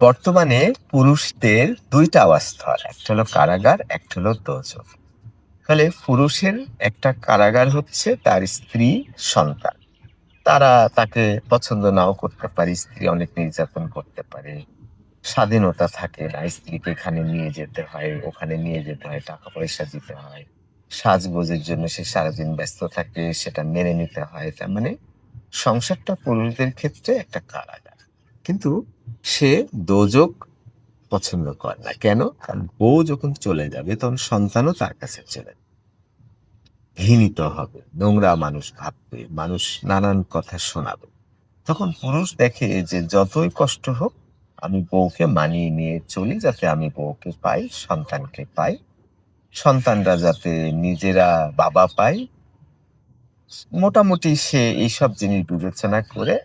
বর্তমানে পুরুষদের দুইটা আবাসস্থল একটা হলো কারাগার, একটা হলো দোজক। তাহলে পুরুষের একটা কারাগার হচ্ছে তার স্ত্রী, সন্তান। তারা তাকে পছন্দ নাও করতে পারে, স্ত্রী অনেক নির্যাতন করতে পারে। স্বাধীনতা থাকে না, স্ত্রীকে এখানে নিয়ে যেতে হয়, ওখানে নিয়ে যেতে হয় টাকা পয়সা দিতে হয়। সাজগোজের জন্য সে সারাদিন ব্যস্ত থাকে, সেটা মেনে নিতে হয়। তার মানে সংসারটা পুরুষদের ক্ষেত্রে একটা কারাগার। কিন্তু সে দোজক পছন্দ করে না। কেন? কারণ বউ যখন চলে যাবে, তখন সন্তানও তার কাছে চলে। ঘৃণিত হবে, নোংরা মানুষ ভাববে, মানুষ নানান কথা শোনাবে। তখন পুরুষ দেখে যে যতই কষ্ট হোক, আমি বউকে মানিয়ে নিয়ে চলি যাতে আমি বউকে পাই, সন্তানকে পাই। সন্তানরা যাতে নিজেরা বাবা পায়। মোটামুটি সে এইসব জিনিস বিবেচনা করে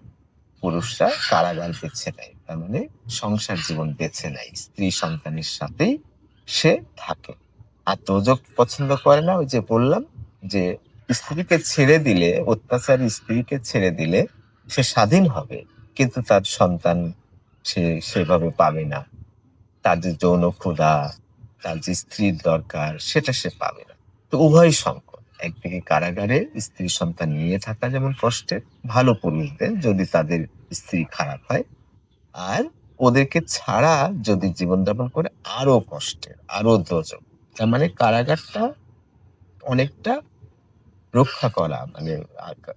পুরুষরা কারাগার বেছে নেয়। তার মানে সংসার জীবন বেছে নেয়। স্ত্রী সন্তানের সাথেই সে থাকে। আর দোজক পছন্দ করে না, ওই যে বললাম যে স্ত্রীকে ছেড়ে দিলে, অত্যাচার স্ত্রীকে ছেড়ে দিলে সে স্বাধীন হবে। কিন্তু তার সন্তান সে সেভাবে পাবে না। তার যে যৌন ক্ষুধা, তার যে স্ত্রীর দরকার, সেটা সে পাবে না। তো উভয় সংকট একদিকে কারাগারে স্ত্রী সন্তান নিয়ে থাকা যেমন কষ্টের ভালো পুরুষদের যদি তাদের স্ত্রী খারাপ হয়। আর ওদেরকে ছাড়া যদি জীবনযাপন করে আরও কষ্টের আরও দোজক তার মানে কারাগারটা অনেকটা রক্ষা করা মানে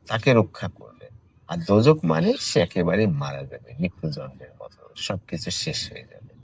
তাকে রক্ষা করবে। আর দোজক মানে সে একেবারে মারা যাবে, মৃত্যুদণ্ডের মতো। সবকিছু শেষ হয়ে যাবে।